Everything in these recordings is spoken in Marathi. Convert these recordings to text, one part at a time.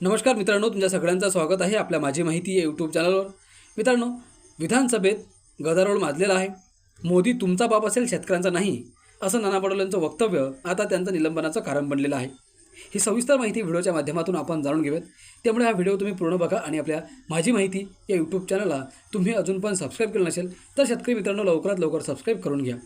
नमस्कार मित्रांनो तुमच्या सगळ्यांचं स्वागत आहे आपल्या माझी माहिती या यूट्यूब चॅनलवर मित्रांनो विधानसभेत गदारोळ माजलेला आहे. मोदी तुमचा बाप असेल शेतकऱ्यांचा नाही असं नाना पटोलेंचं वक्तव्य आता त्यांचं निलंबनाचं कारण बनलेलं आहे. ही सविस्तर माहिती व्हिडिओच्या माध्यमातून आपण जाणून घेऊयात. त्यामुळे हा व्हिडिओ तुम्ही पूर्ण बघा आणि आपल्या माझी माहिती या यूट्यूब चॅनलला तुम्ही अजून पण सबस्क्राईब केलं नसेल तर शेतकरी मित्रांनो लवकरात लवकर सबस्क्राईब करून घ्या.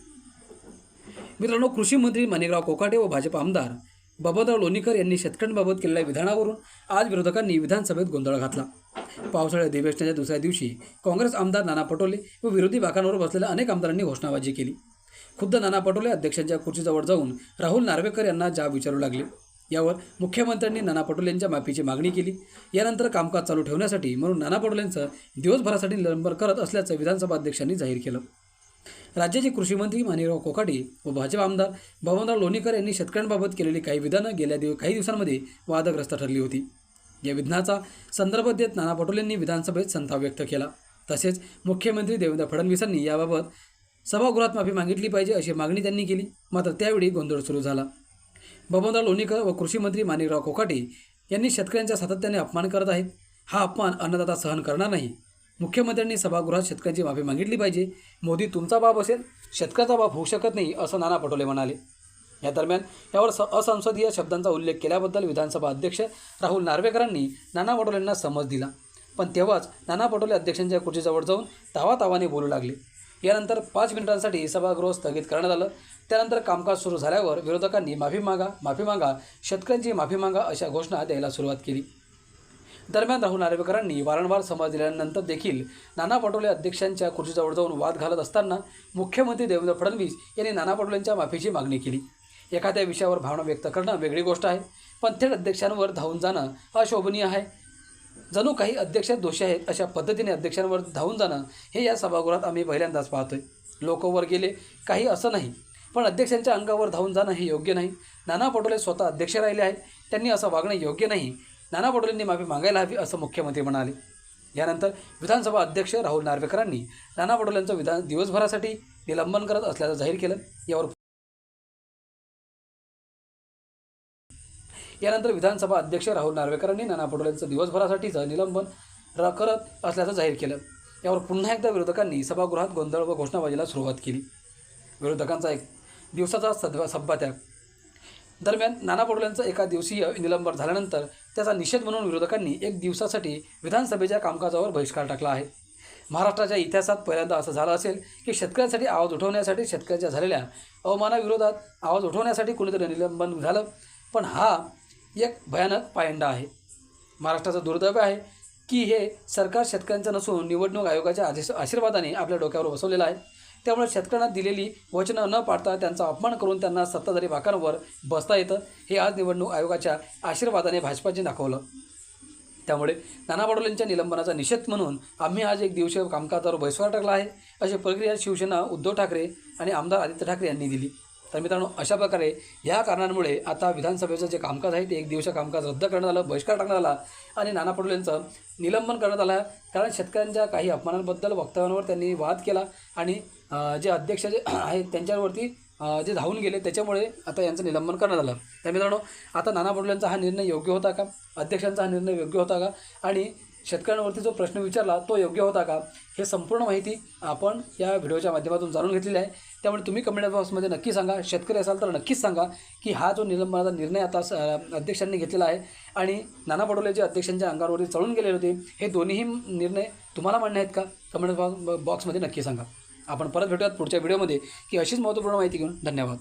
मित्रांनो कृषी मंत्री माणिकराव कोकाटे व भाजप आमदार बाबाराव लोणीकर यांनी शेतकऱ्यांबाबत केलेल्या विधानावरून आज विरोधकांनी विधानसभेत गोंधळ घातला. पावसाळ्यात अधिवेशनाच्या दुसऱ्या दिवशी काँग्रेस आमदार नाना पटोले व विरोधी बाकांवर बसलेल्या अनेक आमदारांनी घोषणाबाजी केली. खुद्द नाना पटोले अध्यक्षांच्या खुर्चीजवळ जाऊन राहुल नार्वेकर यांना जाब विचारू लागले. यावर मुख्यमंत्र्यांनी नाना पटोलेंच्या माफीची मागणी केली. यानंतर कामकाज चालू ठेवण्यासाठी म्हणून नाना पटोलेंचं दिवसभरासाठी निलंबन करत असल्याचं विधानसभा अध्यक्षांनी जाहीर केलं. राज्याचे कृषी मंत्री माणिकराव कोकाटे व भाजप आमदार बबनराव लोणीकर यांनी शेतकऱ्यांबाबत केलेली काही विधानं गेल्या दिव काही दिवसांमध्ये वादग्रस्त ठरली होती. या विधानाचा संदर्भ देत नाना पटोलेंनी विधानसभेत संताप व्यक्त केला. तसेच मुख्यमंत्री देवेंद्र फडणवीसांनी याबाबत सभागृहात माफी मागितली पाहिजे अशी मागणी त्यांनी केली. मात्र त्यावेळी गोंधळ सुरू झाला. बबनराव लोणीकर व कृषी मंत्री माणिकराव कोकाटे यांनी शेतकऱ्यांचा सातत्याने अपमान करत आहेत. हा अपमान अन्नदाता सहन करणार नाही. मुख्यमंत्र्यांनी सभागृहात शेतकऱ्यांची माफी मागितली पाहिजे. मोदी तुमचा बाप असेल शेतकऱ्याचा बाप होऊ शकत नाही असं नाना पटोले म्हणाले. या दरम्यान यावर स असंसदीय शब्दांचा उल्लेख केल्याबद्दल विधानसभा अध्यक्ष राहुल नार्वेकरांनी नाना पटोलेंना समज दिला. पण तेव्हाच नाना पटोले अध्यक्षांच्या खुर्चीजवळ जाऊन तावातावाने बोलू लागले. यानंतर पाच मिनिटांसाठी सभागृह स्थगित करण्यात आलं. त्यानंतर कामकाज सुरू झाल्यावर विरोधकांनी माफी मागा माफी मागा शेतकऱ्यांची माफी मागा अशा घोषणा द्यायला सुरुवात केली. दरम्यान राहुल नार्वेकरांनी वारंवार समज दिल्यानंतर देखील नाना पटोले अध्यक्षांच्या खुर्चीजवळ जाऊन वाद घालत असताना मुख्यमंत्री देवेंद्र फडणवीस यांनी नाना पटोलेंच्या माफीची मागणी केली. एखाद्या विषयावर भावना व्यक्त करणं वेगळी गोष्ट आहे पण थेट अध्यक्षांवर धावून जाणं अशोभनीय आहे. जणू काही अध्यक्ष दोषी आहेत अशा पद्धतीने अध्यक्षांवर धावून जाणं हे या सभागृहात आम्ही पहिल्यांदाच पाहतोय. लोक वर गेले काही असं नाही पण अध्यक्षांच्या अंगावर धावून जाणं हे योग्य नाही. नाना पटोले स्वतः अध्यक्ष राहिले आहेत त्यांनी असं वागणं योग्य नाही नाना पटोलेंनी माफी मागायला हवी असं मुख्यमंत्री म्हणाले. यानंतर विधानसभा अध्यक्ष राहुल नार्वेकरांनी नाना पटोलेंचं विधान दिवसभरासाठी निलंबन करत असल्याचं जाहीर केलं. यावर यानंतर विधानसभा अध्यक्ष राहुल नार्वेकरांनी नाना पटोलेंचं दिवसभरासाठीचं निलंबन र करत असल्याचं जाहीर केलं. यावर पुन्हा एकदा विरोधकांनी सभागृहात गोंधळ व घोषणाबाजीला सुरुवात केली. विरोधकांचा एक दिवसाचा सद्वा सभ्यात्याग. दरम्यान नाना पटोलेंचं एका दिवसीय निलंबन झाल्यानंतर त्याचा निषेध म्हणून विरोधकांनी एक दिवसासाठी विधानसभेच्या कामकाजावर बहिष्कार टाकला आहे. महाराष्ट्राच्या इतिहासात पहिल्यांदा असं झालं असेल की शेतकऱ्यांसाठी आवाज उठवण्यासाठी शेतकऱ्याच्या झालेल्या अवमानाविरोधात आवाज उठवण्यासाठी कुणीतरी निलंबन झालं पण हा एक भयानक पायंडा आहे. महाराष्ट्राचं दुर्दैव आहे की हे सरकार शेतकऱ्यांचं नसून निवडणूक आयोगाच्या आदेश आशीर्वादाने आपल्या डोक्यावर बसवलेलं आहे. त्यामुळे शेतकऱ्यांना दिलेली वचनं न पाळता त्यांचा अपमान करून त्यांना सत्ताधारी भाकांवर बसता येतं हे आज निवडणूक आयोगाच्या आशीर्वादाने भाजपाचे दाखवलं. त्यामुळे नाना पटोलेंच्या निलंबनाचा निषेध म्हणून आम्ही आज एक दिवसीय कामकाजावर बहिष्कार टाकला आहे अशी प्रक्रिया शिवसेना उद्धव ठाकरे आणि आमदार आदित्य ठाकरे यांनी दिली. तर मित्रांनो अशा प्रकारे ह्या कारणांमुळे आता विधानसभेचं जे कामकाज आहे ते एक दिवसीय कामकाज रद्द करण्यात आलं बहिष्कार टाकण्यात आला आणि नाना पटोलेंचं निलंबन करण्यात आलं. कारण शेतकऱ्यांच्या काही अपमानांबद्दल वक्तव्यांवर त्यांनी वाद केला आणि जे अध्यक्ष जे आहेत त्यांच्यावरती जे धावून गेले त्याच्यामुळे आता यांचं निलंबन करण्यात आलं. तर मित्रांनो आता नाना पटोलेंचा हा निर्णय योग्य होता का? अध्यक्षांचा हा निर्णय योग्य होता का? आणि शेतकऱ्यांवरती जो प्रश्न विचारला तो योग्य होता का? हे संपूर्ण माहिती आपण या व्हिडिओच्या माध्यमातून जाणून घेतलेली आहे. त्यामुळे तुम्ही कमेंट बॉक्समध्ये नक्की सांगा. शेतकरी असाल तर नक्कीच सांगा की हा जो निलंबनाचा निर्णय आता स- अध्यक्षांनी घेतलेला आहे आणि नाना पटोले जे अध्यक्षांच्या अंगावरती चढून गेलेले होते हे दोन्हीही निर्णय तुम्हाला मान्य आहेत का? कमेंट बॉक्समध्ये नक्की सांगा. आपण परत भेटूयात पुढच्या व्हिडिओमध्ये. की अशीच महत्त्वपूर्ण माहिती घेऊन धन्यवाद.